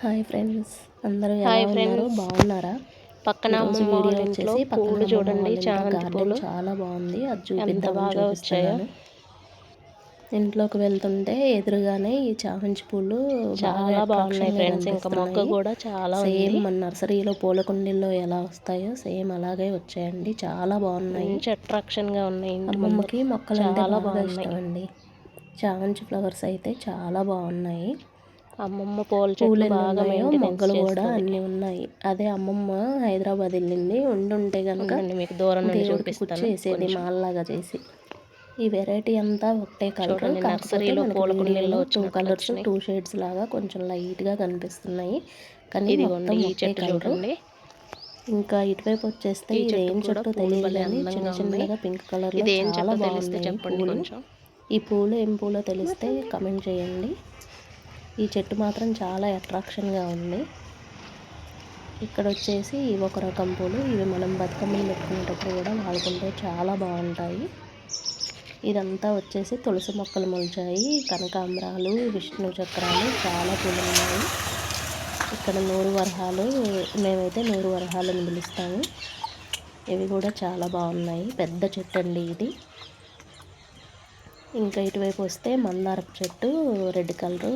Hi friends. అందరూ hi friends. బాగున్నారా? పక్కన వీడియో వచ్చేసి పక్కన పూలు చూడండి. గార్డెన్ పూలు చాలా బాగుంది. అది చూపిద్దామని బాగా వచ్చాయో ఇంట్లోకి వెళ్తుంటే ఎదురుగానే ఈ చామంతి పూలు చాలా బాగున్నాయి ఫ్రెండ్స్. ఇంకా మొక్క కూడా చాలా సేమ్ మన నర్సరీలో పూల కుండీల్లో ఎలా వస్తాయో సేమ్ అలాగే వచ్చాయండి. చాలా బాగున్నాయి. మంచి అట్రాక్షన్గా ఉన్నాయి. అమ్మమ్మకి మొక్కలు చాలా బాగా. ఇష్టం అండి చామంతి ఫ్లవర్స్ అయితే చాలా బాగున్నాయి. అమ్మమ్మ పూల చెట్లు బాగా మొగ్గలు కూడా అన్ని ఉన్నాయి. అదే అమ్మమ్మ హైదరాబాద్ వెళ్ళింది. ఉండుంటే కనుక మీకు దూరం చూపిస్తాను. కొంచెం. మాల్లాగా చేసి. ఈ వెరైటీ అంతా ఒకటే కలర్. నర్సరీలో పూల కుండీల్లో టూ కలర్స్. టూ షేడ్స్ లాగా కొంచెం లైట్గా కనిపిస్తున్నాయి. కానీ మొత్తం ఈ చెట్టు చూడండి. ఇంకా ఇటువైపు వచ్చేస్తే ఇదేం కూడా చెట్టు తెలియదు కానీ చిన్న. చిన్నగా పింక్ కలర్ ఇది ఏం చాలా బాగున్నాయి చెప్పండి కొంచెం. ఈ పూలు ఏం పూలో తెలిస్తే కమెంట్ చేయండి. ఈ చెట్టు మాత్రం చాలా అట్రాక్షన్గా ఉంది. ఇక్కడ వచ్చేసి ఇవి ఒక రకం పూలు ఇవి మనం బతుకమ్మలు పెట్టుకునేటప్పుడు కూడా వాడుకుంటే చాలా బాగుంటాయి. ఇదంతా వచ్చేసి తులసి మొక్కలు మొలిచాయి. కనకాంబరాలు విష్ణు చక్రాలు చాలా పూలు ఉన్నాయి. ఇక్కడ నూరు వరహాలు మేమైతే నూరు వరహాలు అని పిలుస్తాము. ఇవి కూడా చాలా బాగున్నాయి. పెద్ద చెట్టు అండి ఇది. ఇంకా ఇటువైపు వస్తే మందారపు చెట్టు రెడ్ కలరు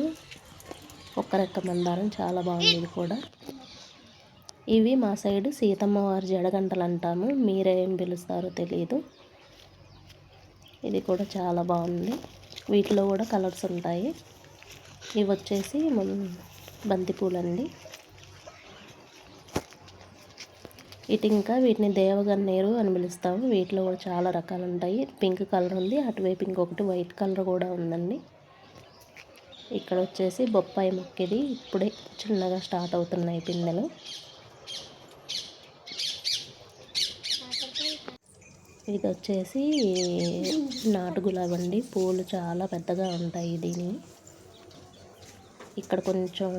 ఒక్క రెక్క మందారం చాలా బాగుంది ఇది కూడా. ఇవి మా సైడ్ సీతమ్మవారి జడగంటలు అంటాము. మీరేం పిలుస్తారో తెలియదు ఇది కూడా చాలా బాగుంది. వీటిలో కూడా కలర్స్ ఉంటాయి. ఇవి వచ్చేసి బంతిపూలండి ఇటు ఇంకా వీటిని దేవగన్నేరు అని పిలుస్తాము. వీటిలో కూడా చాలా రకాలు ఉంటాయి. పింక్ కలర్ ఉంది. అటువైపు ఇంకొకటి వైట్ కలర్ కూడా ఉందండి. ఇక్కడ వచ్చేసి బొప్పాయి మొక్కిది ఇప్పుడే చిన్నగా స్టార్ట్ అవుతున్నాయి పిందెలు. ఇది వచ్చేసి నాటు గులాబీ అండి పూలు చాలా పెద్దగా ఉంటాయి దీని. ఇక్కడ కొంచెం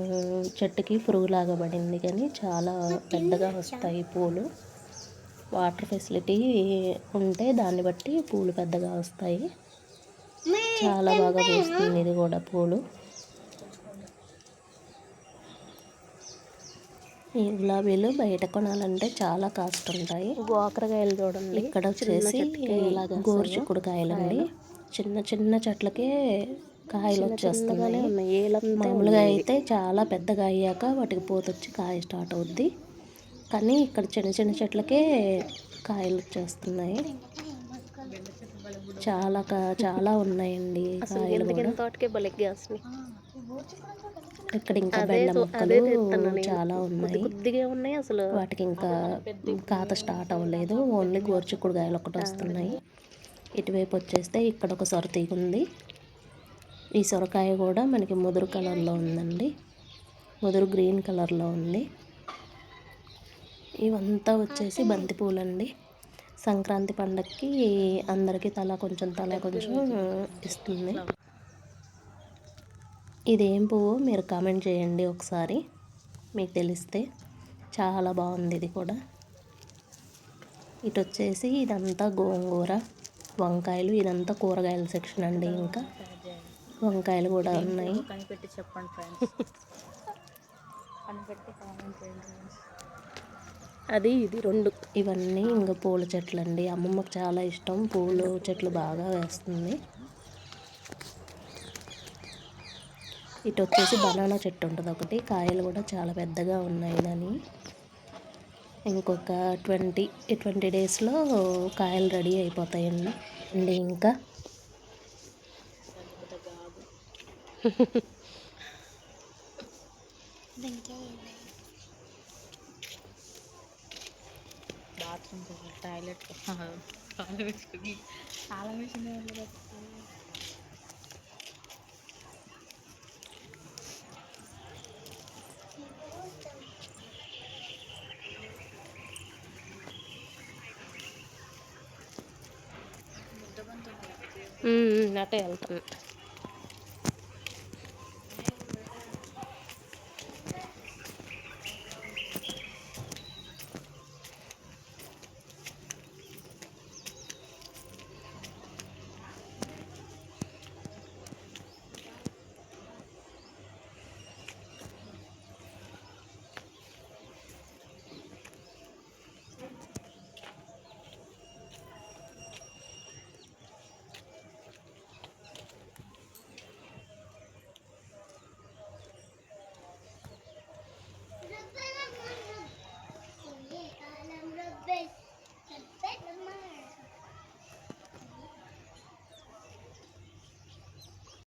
చెట్టుకి పురుగులాగా పడింది కానీ చాలా పెద్దగా వస్తాయి పూలు. వాటర్ ఫెసిలిటీ ఉంటే దాన్ని బట్టి పూలు పెద్దగా వస్తాయి. చాలా బాగా పూస్తుంది ఇది కూడా పూలు. ఈ గులాబీలు బయట కొనాలంటే చాలా కాస్ట్ ఉంటాయి గోకరకాయలు చూడండి. ఇక్కడ వచ్చేసి అండి చిన్న చిన్న చెట్లకే కాయలు వచ్చేస్తున్నాయి. మామూలుగా అయితే చాలా పెద్దగా అయ్యాక వాటికి పోతొచ్చి కాయ స్టార్ట్ అవుద్ది. కానీ ఇక్కడ చిన్న చిన్న చెట్లకే కాయలు వచ్చేస్తున్నాయి. చాలా చాలా ఉన్నాయండి కాయలు తోటకే బలెగ్గా వస్తున్నాయి ఇక్కడ ఇంకా బెండ మొక్కలు. చాలా ఉన్నాయి. కొద్దిగా ఉన్నాయి అసలు. వాటికి ఇంకా ఖాతా స్టార్ట్ అవ్వలేదు. ఓన్లీ గోరుచిక్కుడుకాయలు ఒకటి వస్తున్నాయి. ఇటువైపు వచ్చేస్తే ఇక్కడ ఒక సొర తీగ ఉంది. ఈ సొరకాయ కూడా మనకి ముదురు కలర్లో ఉందండి. ముదురు గ్రీన్ కలర్లో ఉంది. ఇవంతా వచ్చేసి బంతిపూలండి. సంక్రాంతి పండగకి అందరికీ తలా కొంచెం తలా కొంచెం ఇస్తుంది. ఇదేం పువ్వు? మీరు కామెంట్ చేయండి ఒకసారి. మీకు తెలిస్తే. చాలా బాగుంది ఇది కూడా. ఇటు వచ్చేసి ఇదంతా గోంగూర వంకాయలు ఇదంతా కూరగాయల సెక్షన్ అండి ఇంకా. వంకాయలు కూడా ఉన్నాయి. కనిపెట్టి చెప్పండి ఫ్రెండ్స్ కనిపెట్టి కామెంట్ చేయండి అది ఇది రెండు. ఇవన్నీ ఇంకా పూల చెట్లు అండి అమ్మమ్మకు చాలా ఇష్టం. పూలు చెట్లు బాగా వేస్తుంది. ఇటు వచ్చేసి బనానా చెట్టు ఉంటుంది ఒకటి. కాయలు కూడా చాలా పెద్దగా ఉన్నాయి దాని. ఇంకొక ట్వంటీ ట్వంటీ డేస్లో కాయలు రెడీ అయిపోతాయండి. అండి ఇంకా. బాత్రూమ్ టాయిలెట్ చాలా మిషన్ అటే వెళ్తాను